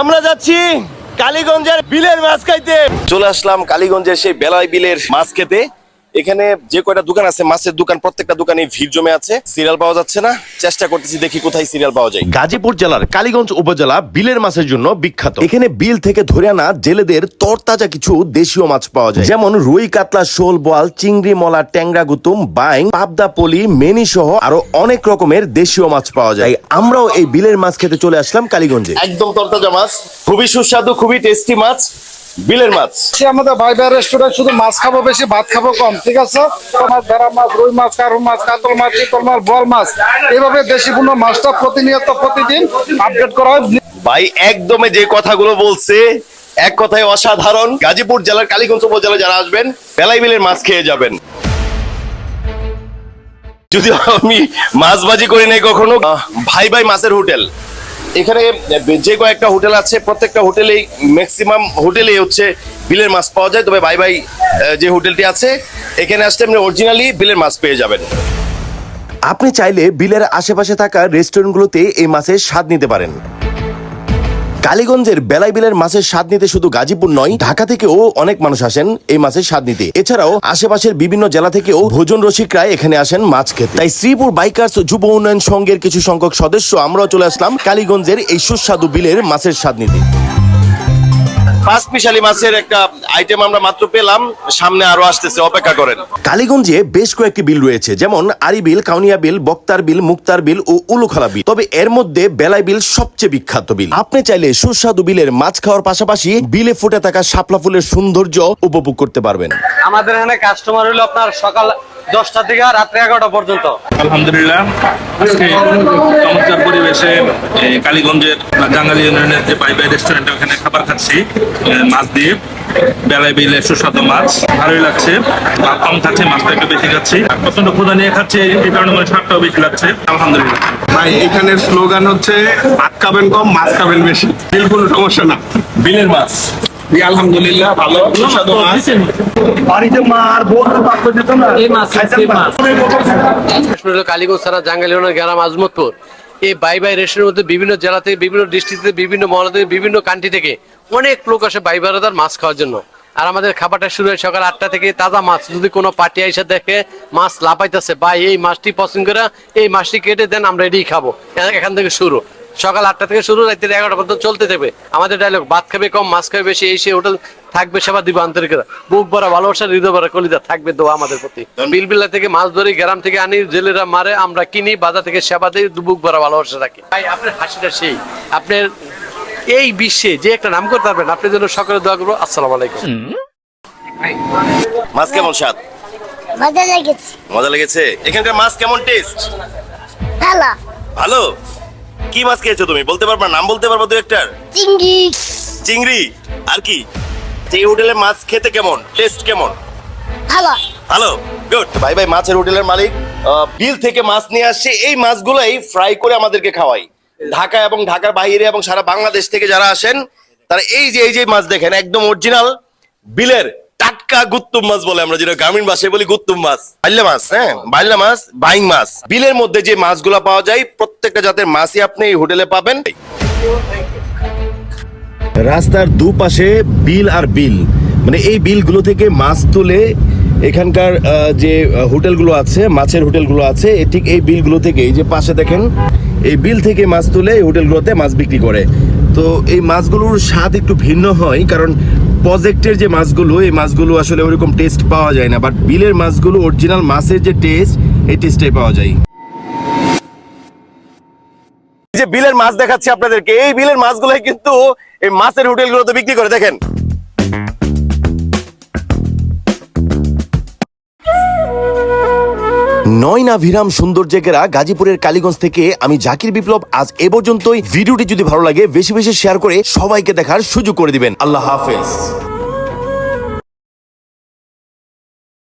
আমরা যাচ্ছি কালীগঞ্জের বিলের মাছ খাইতে। চলে আসলাম কালীগঞ্জের সেই বেলায় বিলের মাছ খেতে। এখানে যে কয়টা দোকান আছে মাছের দোকান প্রত্যেকটা দোকানে ভিড় জমে আছে। সিরিয়াল পাওয়া যাচ্ছে না। চেষ্টা করতেছি দেখি কোথায় সিরিয়াল পাওয়া যায়। গাজীপুর জেলার কালীগঞ্জ উপজেলা বিলের মাছের জন্য বিখ্যাত। এখানে বিল থেকে ধরে আনা জেলেদের তরতাজা কিছু দেশীয় মাছ পাওয়া যায়। যেমন রুই কাতলা শোল বোয়াল চিংড়ি মলা ট্যাংরা গুতুম বাইং পাবদা পলি মেনি সহ আরও অনেক রকমের দেশীয় মাছ পাওয়া যায়। আমরাও এই বিলের মাছ খেতে চলে আসলাম কালীগঞ্জে। একদম তরতাজা মাছ। খুবই সুস্বাদু খুবই টেস্টি মাছ। বিলের মাছ। সে আমাদের ভাই ভাই রেস্টুরেন্ট শুধু মাছ খাব বেশি ভাত খাব কম ঠিক আছে? মাছ ভেড়া মাছ রুই মাছ কারু মাছ কাতল মাছ চিতল মাছ বল মাছ এইভাবে দেশি পূর্ণ মাছটা প্রতিনিয়ত প্রতিদিন আপডেট করা হয়। ভাই একদমে যে কথাগুলো বলছে এক কথায় অসাধারণ। গাজীপুর জেলার কালীগঞ্জ উপজেলা যারা আসবেন বেলাই বিলের মাছ খেয়ে যাবেন। যদি আমি মাছবাজি করি নাই কখনো ভাই ভাই মাছের হোটেল। এখানে যে কয়েকটা হোটেল আছে, প্রত্যেকটা হোটেলেই ম্যাক্সিমাম হোটেলেই হচ্ছে বিলের মাছ পাওয়া যায়। তবে বাই বাই যে হোটেলটি আছে, এখানে আসলে আপনি অরিজিনালি বিলের মাছ পেয়ে যাবেন। আপনি চাইলে বিলের আশেপাশে থাকা রেস্টুরেন্টগুলোতে এই মাছের স্বাদ নিতে পারেন। কালীগঞ্জের বেলাই বিলের মাছের স্বাদ নিতে শুধু গাজীপুর নয়, ঢাকা থেকেও অনেক মানুষ আসেন এই মাছের স্বাদ নিতে। এছাড়াও আশেপাশের বিভিন্ন জেলা থেকেও ভোজন রসিকরা এখানে আসেন মাছ খেতে। তাই শ্রীপুর বাইকার্স যুব উন্নয়ন সংঘের কিছু সংখ্যক সদস্য আমরাও চলে আসলাম কালীগঞ্জের এই সুস্বাদু বিলের মাছের স্বাদ নিতে। পাঁচ মাছের একটা আইটেম আমরা মাত্র পেলাম। সামনে আরও আসতেছে অপেক্ষা করেন। কালীগঞ্জে বেশ কয়েকটি বিল রয়েছে যেমন আরি বিল কাউনিয়া বিল বক্তার বিল মুক্তার বিল ও উলুখালা বিল। তবে এর মধ্যে বেলাই বিল সবচেয়ে বিখ্যাত বিল। আপনি চাইলে সুস্বাদু বিলের মাছ খাওয়ার পাশাপাশি বিলে ফুটে থাকা শাপলা ফুলের সৌন্দর্য উপভোগ করতে পারবেন। আমাদের এখানে কাস্টমার হলো আপনার সকাল দশটা থেকে রাত্রে এগারোটা পর্যন্ত। আলহামদুলিল্লাহ আজকে চমৎকার পরিবেশে এই কালীগঞ্জের জাঙ্গালি ইউনিয়নের যে বাই বাই রেস্টুরেন্ট ওখানে খাবার খাচ্ছি মাছ দিয়ে। বেলায় বিলে সুস্বাদু মাছ ভালোই লাগছে। ভাত কম খাচ্ছি মাছটা একটু বেশি খাচ্ছি। আর প্রচণ্ড ক্ষুদা নিয়ে খাচ্ছি এই কারণে মানে স্বাদটাও বেশি লাগছে। আলহামদুলিল্লাহ। ভাই এখানের স্লোগান হচ্ছে ভাত খাবেন কম মাছ খাবেন বেশি। বিল কোনো সমস্যা না। বিলের মাছ। আলহামদুলিল্লাহ ভালো। সুস্বাদু মাছ হলো কালীগঞ্জ ছাড়া গ্রাম আজমতপুর। এই বাই বাই মধ্যে বিভিন্ন জেলা থেকে বিভিন্ন ডিস্ট্রিক্ট থেকে বিভিন্ন মহল থেকে বিভিন্ন কান্ট্রি থেকে অনেক লোক আসে বাই বারাদার মাছ খাওয়ার জন্য। আর আমাদের খাবারটা শুরু হয় সকাল আটটা থেকে তাজা মাছ। যদি কোনো পার্টি এসে দেখে মাছ লাপাইতেছে বা এই মাছটি পছন্দ করে এই মাছটি কেটে দেন আমরা এটাই খাব। এখান থেকে শুরু। সকাল আটটা থেকে শুরু রাত্রি এগারোটা পর্যন্ত চলতে দেবে আমাদের ডায়লগ ভাত খাবে কম মাছ খাবে বেশি এই সেই হোটেল থাকবে সেবা দিব আন্তরিকতা বুক ভরা ভালোবাসা হৃদয় ভরা কলিজা থাকবে দোয়া আমাদের প্রতি। বিলবিলা থেকে মাছ ধরি গ্রাম থেকে আনি জেলেরা মারে আমরা কিনি বাজার থেকে সেবা দিই বুক ভরা ভালোবাসা রাখি। ভাই আপনার হাসিটা সেই। আপনার এই বিশ্বে যে একটা নাম করতে পারবেন আপনার জন্য সকলে দোয়া করব। আসসালামু আলাইকুম। মাছ কেমন স্বাদ? মজা লেগেছে। মজা লেগেছে? এখানকার মাছ কেমন টেস্ট ভালো। ভালো? কি মাছ খেয়েছো তুমি? বলতে পারবা? নাম বলতে পারবা দু একটার? চিংড়ি। চিংড়ি? আর কি? এই হোটেলের মাছ খেতে কেমন? টেস্ট কেমন? ভালো। ভালো? গুড। ভাই ভাই মাছের হোটেলের মালিক বিল থেকে মাছ নিয়ে আসছে। এই মাছগুলোই ফ্রাই করে আমাদেরকে খাওয়াই। ঢাকা এবং ঢাকার বাইরে এবং সারা বাংলাদেশ থেকে যারা আসেন তারা এই যে এই যে মাছ দেখেন একদম অরিজিনাল বিলের টাটকা গুত্তুম মাছ বলে আমরা যেটা গ্রামীণ ভাষায় বলি গুত্তুম মাছ। বাল্যা মাছ হ্যাঁ? বাল্যা মাছ বাইং মাছ। বিলের মধ্যে যে মাছগুলো পাওয়া যায় প্রত্যেকটা জাতের মাছই আপনি এই হোটেলে পাবেন। রাস্তার দুপাশে বিল আর বিল। মানে এই বিলগুলো থেকে মাছ তুলে এখানকার যে হোটেলগুলো আছে, মাছের হোটেলগুলো আছে ঠিক এই বিলগুলো থেকে, এই যে পাশে দেখেন, এই বিল থেকে মাছ তুলে এই হোটেলগুলোতে মাছ বিক্রি করে। তো এই মাছগুলোর স্বাদ একটু ভিন্ন হয়, কারণ প্রজেক্টের যে মাছগুলো, এই মাছগুলো আসলে ওরকম টেস্ট পাওয়া যায় না বাট বিলের মাছগুলো অরিজিনাল মাছের যে টেস্ট এই টেস্টটাই পাওয়া যায়। যে বিলের মাছ দেখাচ্ছি আপনাদেরকে, এই বিলের মাছগুলোই কিন্তু এই মাছের হোটেলগুলোতে বিক্রি করে, দেখেন। নয়না ভিরাম সৌন্দর্যে ঘেরা গাজীপুরের কালীগঞ্জ থেকে, আমি জাকির বিপ্লব, আজ এ পর্যন্তই। ভিডিওটি যদি ভালো লাগে, বেশি বেশি শেয়ার করে সবাইকে দেখার সুযোগ করে দিবেন। আল্লাহ হাফেজ।